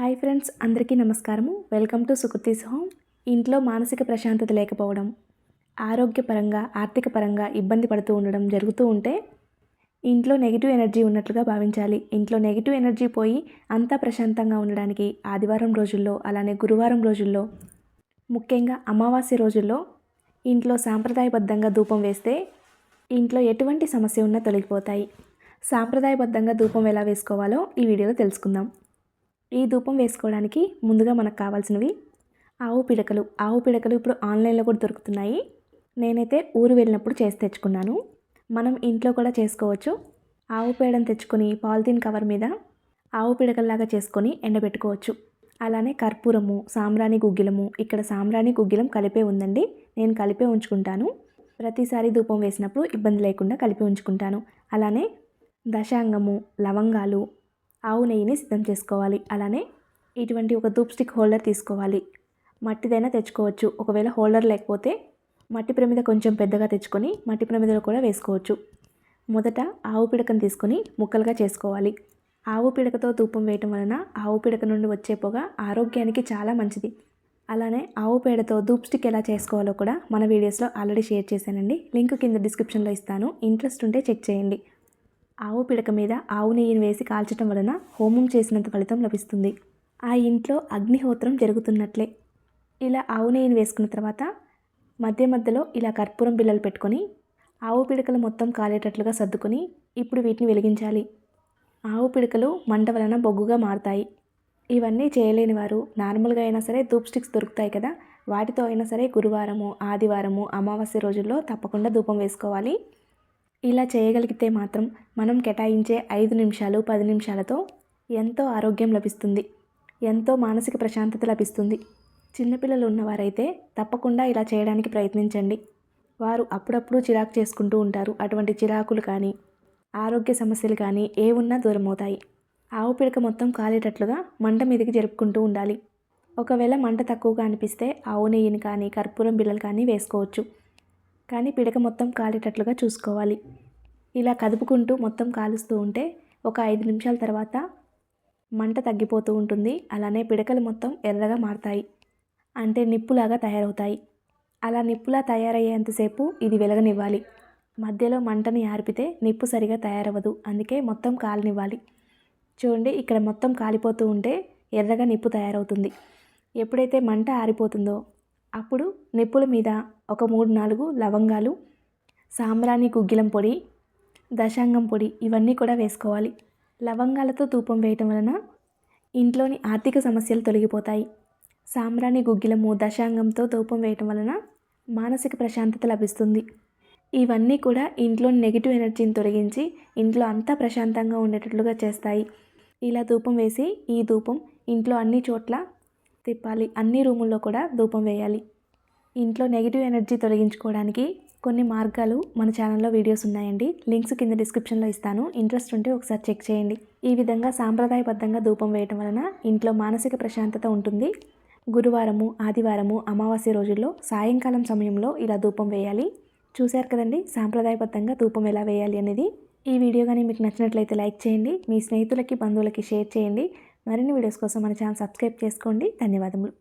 Hi friends అందరికీ నమస్కారము. Welcome to Sukriti's home. ఇంట్లో మానసిక ప్రశాంతత లేకపోవడం ఆరోగ్యపరంగా ఆర్థిక పరంగా ఇబ్బంది పడుతూ ఉండడం జరుగుతూ ఉంటే ఇంట్లో నెగిటివ్ ఎనర్జీ ఉన్నట్లుగా భావించాలి. ఇంట్లో నెగిటివ్ ఎనర్జీ పోయి అంతా ప్రశాంతంగా ఉండడానికి ఆదివారం రోజుల్లో అలానే గురువారం రోజుల్లో ముఖ్యంగా అమావాస్య రోజుల్లో ఇంట్లో సాంప్రదాయబద్ధంగా ధూపం వేస్తే ఇంట్లో ఎటువంటి సమస్య ఉన్నా తొలగిపోతాయి. సాంప్రదాయబద్ధంగా ధూపం ఎలా వేసుకోవాలో ఈ వీడియోలో తెలుసుకుందాం. ఈ ధూపం వేసుకోవడానికి ముందుగా మనకు కావాల్సినవి ఆవు పిడకలు. ఆవు పిడకలు ఇప్పుడు ఆన్లైన్లో కూడా దొరుకుతున్నాయి. నేనైతే ఊరు వెళ్ళినప్పుడు చేసి తెచ్చుకున్నాను. మనం ఇంట్లో కూడా చేసుకోవచ్చు. ఆవు పేడను తెచ్చుకొని పాలిథిన్ కవర్ మీద ఆవు పిడకల్లాగా చేసుకొని ఎండబెట్టుకోవచ్చు. అలానే కర్పూరము సాంబ్రాణి గుగ్గిలము ఇక్కడ సాంబ్రాణి గుగ్గిలం కలిపే ఉందండి. నేను కలిపే ఉంచుకుంటాను. ప్రతిసారి ధూపం వేసినప్పుడు ఇబ్బంది లేకుండా కలిపి ఉంచుకుంటాను. అలానే దశాంగము లవంగాలు ఆవు నెయ్యిని సిద్ధం చేసుకోవాలి. అలానే ఇటువంటి ఒక ధూప్ స్టిక్ హోల్డర్ తీసుకోవాలి. మట్టిదైనా తెచ్చుకోవచ్చు. ఒకవేళ హోల్డర్ లేకపోతే మట్టి ప్రమిద కొంచెం పెద్దగా తెచ్చుకొని మట్టి ప్రమిదలో కూడా వేసుకోవచ్చు. మొదట ఆవు పిడకను తీసుకొని ముక్కలుగా చేసుకోవాలి. ఆవు పిడకతో ధూపం వేయటం వలన ఆవు పిడక నుండి వచ్చే పొగ ఆరోగ్యానికి చాలా మంచిది. అలానే ఆవు పేడతో ధూప్ స్టిక్ ఎలా చేసుకోవాలో కూడా మన వీడియోస్లో ఆల్రెడీ షేర్ చేశానండి. లింక్ కింద డిస్క్రిప్షన్లో ఇస్తాను. ఇంట్రెస్ట్ ఉంటే చెక్ చేయండి. ఆవు పిడక మీద ఆవు నెయ్యిని వేసి కాల్చటం వలన హోమం చేసినంత ఫలితం లభిస్తుంది. ఆ ఇంట్లో అగ్నిహోత్రం జరుగుతున్నట్లే. ఇలా ఆవు నెయ్యిని వేసుకున్న తర్వాత మధ్య మధ్యలో ఇలా కర్పూరం బిళ్ళలు పెట్టుకొని ఆవు పిడకలు మొత్తం కాలేటట్లుగా సర్దుకొని ఇప్పుడు వీటిని వెలిగించాలి. ఆవు పిడకలు మంట వలన బొగ్గుగా మారుతాయి. ఇవన్నీ చేయలేని వారు నార్మల్గా అయినా సరే ధూప్ స్టిక్స్ దొరుకుతాయి కదా వాటితో అయినా సరే గురువారము ఆదివారము అమావాస్య రోజుల్లో తప్పకుండా ధూపం వేసుకోవాలి. ఇలా చేయగలిగితే మాత్రం మనం కేటాయించే ఐదు నిమిషాలు పది నిమిషాలతో ఎంతో ఆరోగ్యం లభిస్తుంది. ఎంతో మానసిక ప్రశాంతత లభిస్తుంది. చిన్నపిల్లలు ఉన్నవారైతే తప్పకుండా ఇలా చేయడానికి ప్రయత్నించండి. వారు అప్పుడప్పుడు చిరాకు చేసుకుంటూ ఉంటారు. అటువంటి చిరాకులు కానీ ఆరోగ్య సమస్యలు కానీ ఏ ఉన్నా దూరం అవుతాయి ఆవు పిడక మొత్తం కాలేటట్లుగా మంట మీదకి జరుపుకుంటూ ఉండాలి. ఒకవేళ మంట తక్కువగా అనిపిస్తే ఆవు నెయ్యిని కానీ కర్పూరం బిళ్ళలు కానీ వేసుకోవచ్చు. కానీ పిడక మొత్తం కాలేటట్లుగా చూసుకోవాలి. ఇలా కదుపుకుంటూ మొత్తం కాలుస్తూ ఉంటే ఒక ఐదు నిమిషాల తర్వాత మంట తగ్గిపోతూ ఉంటుంది. అలానే పిడకలు మొత్తం ఎర్రగా మారుతాయి. అంటే నిప్పులాగా తయారవుతాయి. అలా నిప్పులా తయారయ్యేంతసేపు ఇది వెలగనివ్వాలి. మధ్యలో మంటని ఆర్పితే నిప్పు సరిగా తయారవ్వదు. అందుకే మొత్తం కాలనివ్వాలి. చూడండి ఇక్కడ మొత్తం కాలిపోతూ ఉంటే ఎర్రగా నిప్పు తయారవుతుంది. ఎప్పుడైతే మంట ఆరిపోతుందో అప్పుడు నిప్పుల మీద ఒక మూడు నాలుగు లవంగాలు సాంబ్రాణి గుగ్గిలం పొడి దశాంగం పొడి ఇవన్నీ కూడా వేసుకోవాలి. లవంగాలతో ధూపం వేయటం వలన ఇంట్లోని ఆర్థిక సమస్యలు తొలగిపోతాయి. సాంబ్రాణి గుగ్గిలము దశాంగంతో ధూపం వేయటం వలన మానసిక ప్రశాంతత లభిస్తుంది. ఇవన్నీ కూడా ఇంట్లోని నెగిటివ్ ఎనర్జీని తొలగించి ఇంట్లో అంతా ప్రశాంతంగా ఉండేటట్లుగా చేస్తాయి. ఇలా ధూపం వేసి ఈ ధూపం ఇంట్లో అన్ని చోట్ల తిప్పాలి. అన్ని రూముల్లో కూడా ధూపం వేయాలి. ఇంట్లో నెగిటివ్ ఎనర్జీ తొలగించుకోవడానికి కొన్ని మార్గాలు మన ఛానల్లో వీడియోస్ ఉన్నాయండి. లింక్స్ కింద డిస్క్రిప్షన్లో ఇస్తాను. ఇంట్రెస్ట్ ఉంటే ఒకసారి చెక్ చేయండి. ఈ విధంగా సాంప్రదాయబద్ధంగా ధూపం వేయటం వలన ఇంట్లో మానసిక ప్రశాంతత ఉంటుంది. గురువారము ఆదివారము అమావాస్య రోజుల్లో సాయంకాలం సమయంలో ఇలా ధూపం వేయాలి. చూశారు కదండి? సాంప్రదాయబద్ధంగా ధూపం ఎలా వేయాలి అనేది. ఈ వీడియో కానీ మీకు నచ్చినట్లయితే లైక్ చేయండి. మీ స్నేహితులకి బంధువులకి షేర్ చేయండి. మరిన్ని వీడియోస్ కోసం మన ఛానల్ సబ్స్క్రైబ్ చేసుకోండి. ధన్యవాదములు.